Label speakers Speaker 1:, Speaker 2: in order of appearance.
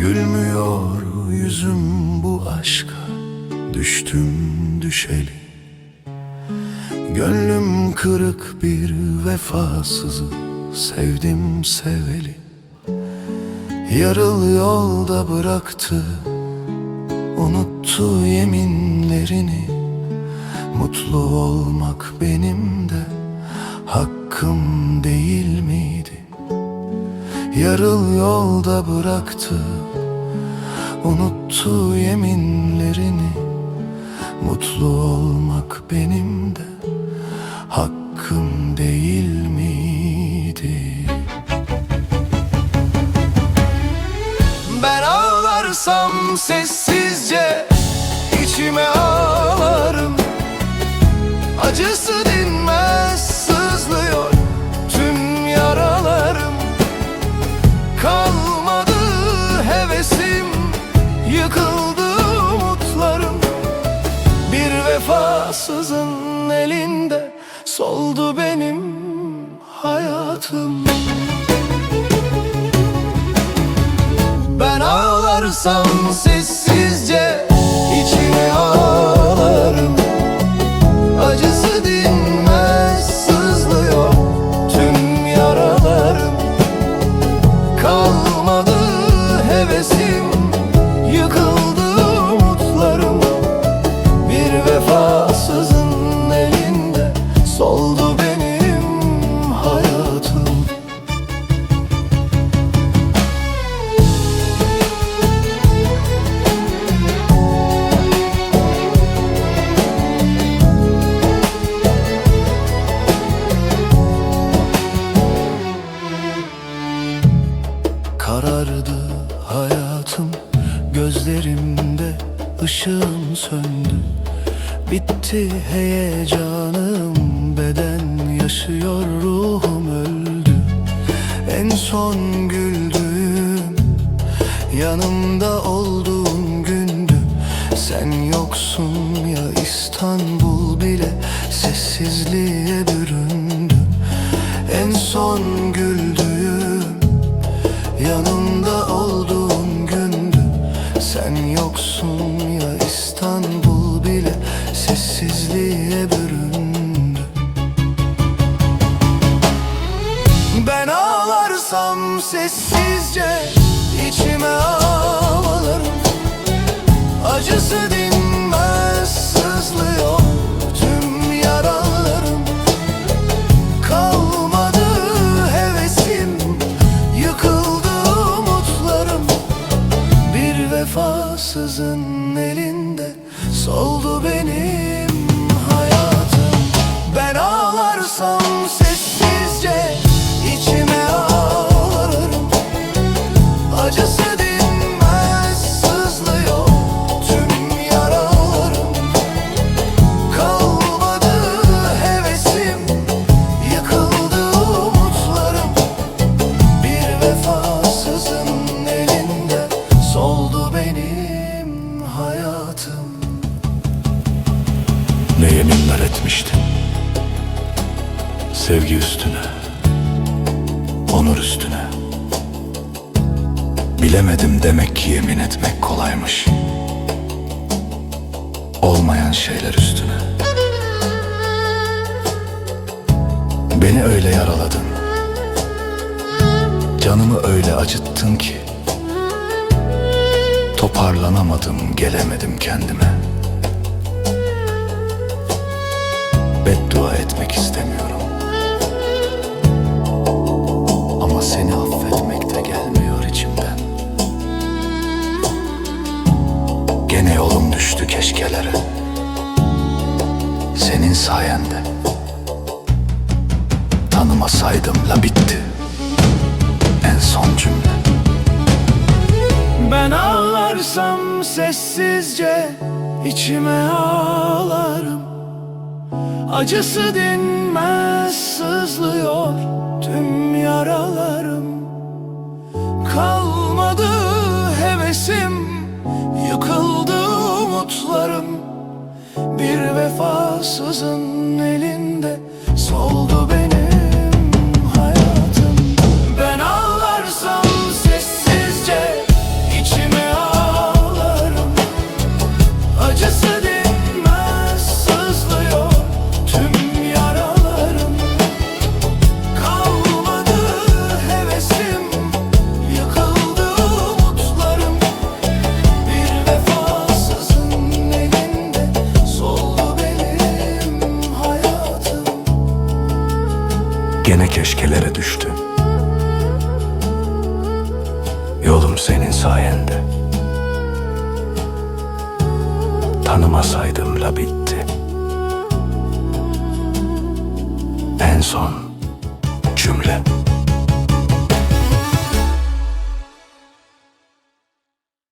Speaker 1: Gülmüyor yüzüm bu aşka. Düştüm düşeli. Gönlüm kırık bir vefasızı. Sevdim seveli. Yarıl yolda bıraktı. Unuttu yeminlerini. Mutlu olmak benim de Hakkım değil miydi? Yarıl yolda bıraktı Unuttu yeminlerini Mutlu olmak benim de Hakkım değil miydi? Ben ağlarsam sessizce Yıkıldı umutlarım. Bir vefasızın elinde Soldu benim hayatım. Ben ağlarsam sessizce Karardı hayatım. Gözlerimde ışığım söndü. Bitti heyecanım Beden yaşıyor ruhum öldü. En son güldüğüm Yanımda olduğun gündü. Sen yoksun ya İstanbul bile Sessizliğe büründü sessizce içime etmiştin Sevgi üstüne Onur üstüne. Bilemedim demek ki yemin etmek kolaymış. Olmayan şeyler üstüne. Beni öyle yaraladın. Canımı öyle acıttın ki Toparlanamadım, gelemedim kendime düştü keşkelere. Senin sayende Tanımasaydım la bitti. En son cümle. Ben ağlarsam sessizce içime ağlarım. Acısı dinmez Bir vefasızın elinde soldu benim
Speaker 2: keşkelere düştü. Yolum senin sayende. Tanımasaydım la bitti. En son cümle.